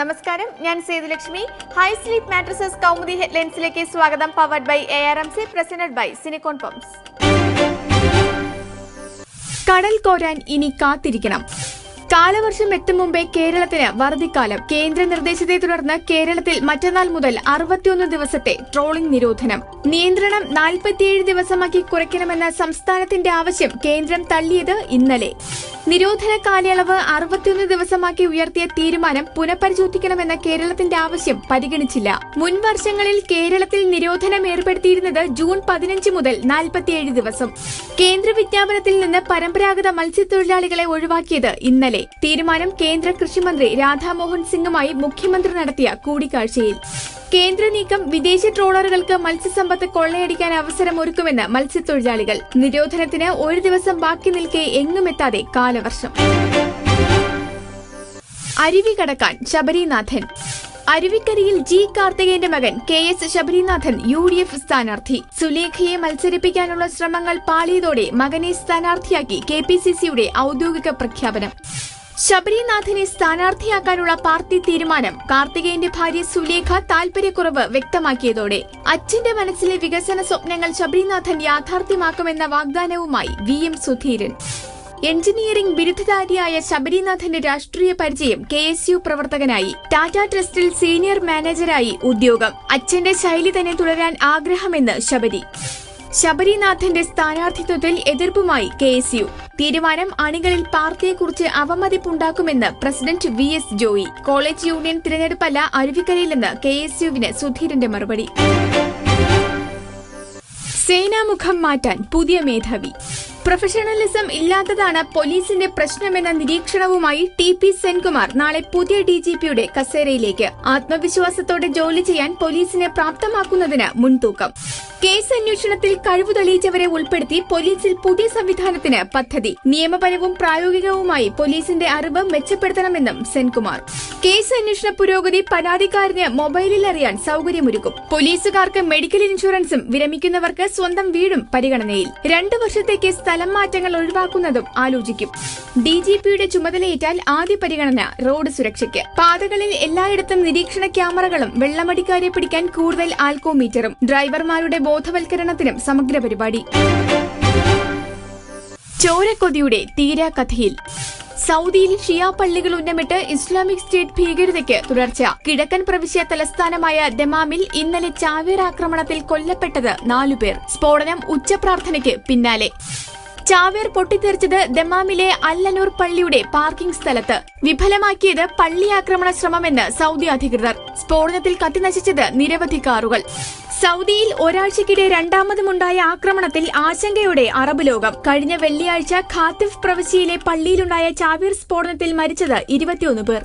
നമസ്കാരം ഞാൻ Sethulakshmi. High Sleep Mattresses Kaumudi ഹെഡ്ലൈൻസിലേക്ക് സ്വാഗതം powered by A R M C presented by Cinicon Pumps കടൽ കോരാൻ ഇനി കാത്തിരിക്കണം. കാലവർഷം എത്തും മുമ്പേ കേരളത്തിന് വറുതിക്കാലം. കേന്ദ്ര നിർദ്ദേശത്തെ തുടർന്ന് കേരളത്തിൽ മറ്റന്നാൾ മുതൽ അറുപത്തിയൊന്ന് ദിവസത്തെ ട്രോളിംഗ് നിരോധനം. നിയന്ത്രണം നാൽപ്പത്തിയേഴ് ദിവസമാക്കി കുറയ്ക്കണമെന്ന സംസ്ഥാനത്തിന്റെ ആവശ്യം കേന്ദ്രം തള്ളിയത് ഇന്നലെ. നിരോധന കാലയളവ് അറുപത്തിയൊന്ന് ദിവസമാക്കി ഉയർത്തിയ തീരുമാനം പുനഃപരിശോധിക്കണമെന്ന കേരളത്തിന്റെ ആവശ്യം പരിഗണിച്ചില്ല. മുൻ വർഷങ്ങളിൽ കേരളത്തിൽ നിരോധനം ഏർപ്പെടുത്തിയിരുന്നത് ജൂൺ പതിനഞ്ച് മുതൽ നാൽപ്പത്തിയേഴ് ദിവസം. കേന്ദ്ര വിജ്ഞാപനത്തിൽ നിന്ന് പരമ്പരാഗത മത്സ്യത്തൊഴിലാളികളെ ഒഴിവാക്കിയത് ഇന്നലെ. തീരുമാനം കേന്ദ്ര കൃഷിമന്ത്രി രാധാമോഹൻ സിംഗുമായി മുഖ്യമന്ത്രി നടത്തിയ കൂടിക്കാഴ്ചയിൽ. കേന്ദ്ര നീക്കം വിദേശ ട്രോളറുകൾക്ക് മത്സ്യസമ്പത്ത് കൊള്ളയടിക്കാൻ അവസരമൊരുക്കുമെന്ന് മത്സ്യത്തൊഴിലാളികൾ. നിരോധനത്തിന് ഒരു ദിവസം ബാക്കി നിൽക്കെ എങ്ങുമെത്താതെ കാലവർഷം. അരുവി കടക്കാൻ ശബരിനാഥൻ. അരുവിക്കരയിൽ ജി കാർത്തികേയന്റെ മകൻ K S Sabarinathan U D F സ്ഥാനാർത്ഥി. സുലേഖയെ മത്സരിപ്പിക്കാനുള്ള ശ്രമങ്ങൾ പാളിയതോടെ മകനെ സ്ഥാനാർത്ഥിയാക്കി കെ പി സി സിയുടെ ഔദ്യോഗിക പ്രഖ്യാപനം. ശബരിനാഥനെ സ്ഥാനാർത്ഥിയാക്കാനുള്ള പാർട്ടി തീരുമാനം കാർത്തികേയന്റെ ഭാര്യ സുലേഖ താൽപര്യക്കുറവ് വ്യക്തമാക്കിയതോടെ. അച്ഛന്റെ മനസ്സിലെ വികസന സ്വപ്നങ്ങൾ ശബരിനാഥൻ യാഥാർത്ഥ്യമാക്കുമെന്ന വാഗ്ദാനവുമായി വി എം സുധീരൻ. എഞ്ചിനീയറിംഗ് ബിരുദധാരിയായ ശബരിനാഥന്റെ രാഷ്ട്രീയ പരിചയം കെ എസ് യു പ്രവർത്തകനായി. ടാറ്റ ട്രസ്റ്റിൽ സീനിയർ മാനേജരായി ഉദ്യോഗം. അച്ഛന്റെ ശൈലി തന്നെ തുടരാൻ ആഗ്രഹമെന്ന് ശബരി. ശബരിനാഥന്റെ സ്ഥാനാർത്ഥിത്വത്തിൽ എതിർപ്പുമായി കെ എസ് യു. തീരുമാനം അണികളിൽ പാർട്ടിയെക്കുറിച്ച് അവമതിപ്പുണ്ടാക്കുമെന്ന് president V S Joy. College union തിരഞ്ഞെടുപ്പല്ല അരുവിക്കരയിലെന്ന് കെ എസ് യുവിന് സുധീരന്റെ മറുപടി. സേനാമുഖം മാറ്റാൻ പുതിയ മേധാവി. പ്രൊഫഷണലിസം ഇല്ലാത്തതാണ് പോലീസിന്റെ പ്രശ്നമെന്ന നിരീക്ഷണവുമായി ടി പി സെൻകുമാർ നാളെ പുതിയ ഡിജിപിയുടെ കസേരയിലേക്ക്. ആത്മവിശ്വാസത്തോടെ ജോലി ചെയ്യാൻ പോലീസിനെ പ്രാപ്തമാക്കുന്നതിന് മുൻതൂക്കം. കേസ് അന്വേഷണത്തിൽ കഴിവ് തെളിയിച്ചവരെ ഉൾപ്പെടുത്തി പോലീസിൽ പുതിയ സംവിധാനത്തിന് പദ്ധതി. നിയമപരവും പ്രായോഗികവുമായി പോലീസിന്റെ അറിവ് മെച്ചപ്പെടുത്തണമെന്നും സെൻകുമാർ. കേസ് അന്വേഷണ പുരോഗതി പരാതിക്കാരന് മൊബൈലിൽ അറിയാൻ സൗകര്യമൊരുക്കും. പോലീസുകാർക്ക് മെഡിക്കൽ ഇൻഷുറൻസും വിരമിക്കുന്നവർക്ക് സ്വന്തം വീടും പരിഗണനയിൽ. രണ്ടു വർഷത്തേക്ക് സ്ഥലം മാറ്റങ്ങൾ ഒഴിവാക്കുന്നതും ആലോചിക്കും. ഡി ജി പിയുടെ ചുമതലയേറ്റാൽ ആദ്യ പരിഗണന റോഡ് സുരക്ഷയ്ക്ക്. പാതകളിൽ എല്ലായിടത്തും നിരീക്ഷണ ക്യാമറകളും വെള്ളമടിക്കാരെ പിടിക്കാൻ കൂടുതൽ ആൽക്കോമീറ്ററും ഡ്രൈവർമാരുടെ ബോധവൽക്കരണത്തിനും സമഗ്ര പരിപാടി. ചോരക്കൊതിയുടെ തീരാകഥയിൽ സൗദിയിൽ ഷിയ പള്ളികൾ ഉന്നമിട്ട് ഇസ്ലാമിക് സ്റ്റേറ്റ് ഭീകരതയ്ക്ക് തുടർച്ച. കിഴക്കൻ പ്രവിശ്യ തലസ്ഥാനമായ ദമാമിൽ ഇന്നലെ ചാവേർ ആക്രമണത്തിൽ കൊല്ലപ്പെട്ടത് നാലുപേർ സ്ഫോടനം ഉച്ചപ്രാർത്ഥനയ്ക്ക് പിന്നാലെ. ചാവേർ പൊട്ടിത്തെറിച്ചത് ദമാമിലെ അല്ലനൂർ പള്ളിയുടെ പാർക്കിംഗ് സ്ഥലത്ത്. വിഫലമാക്കിയത് പള്ളി ആക്രമണ ശ്രമമെന്ന് സൗദി അധികൃതർ. സ്ഫോടനത്തിൽ കത്തിനശിച്ചത് നിരവധി കാറുകൾ. സൗദിയിൽ ഒരാഴ്ചക്കിടെ രണ്ടാമതുമുണ്ടായ ആക്രമണത്തിൽ ആശങ്കയോടെ അറബ് ലോകം. കഴിഞ്ഞ വെള്ളിയാഴ്ച ഖാത്തിഫ് പ്രവിശ്യയിലെ പള്ളിയിലുണ്ടായ ചാവീർ സ്ഫോടനത്തിൽ മരിച്ചത് ഇരുപത്തിയൊന്ന് പേർ.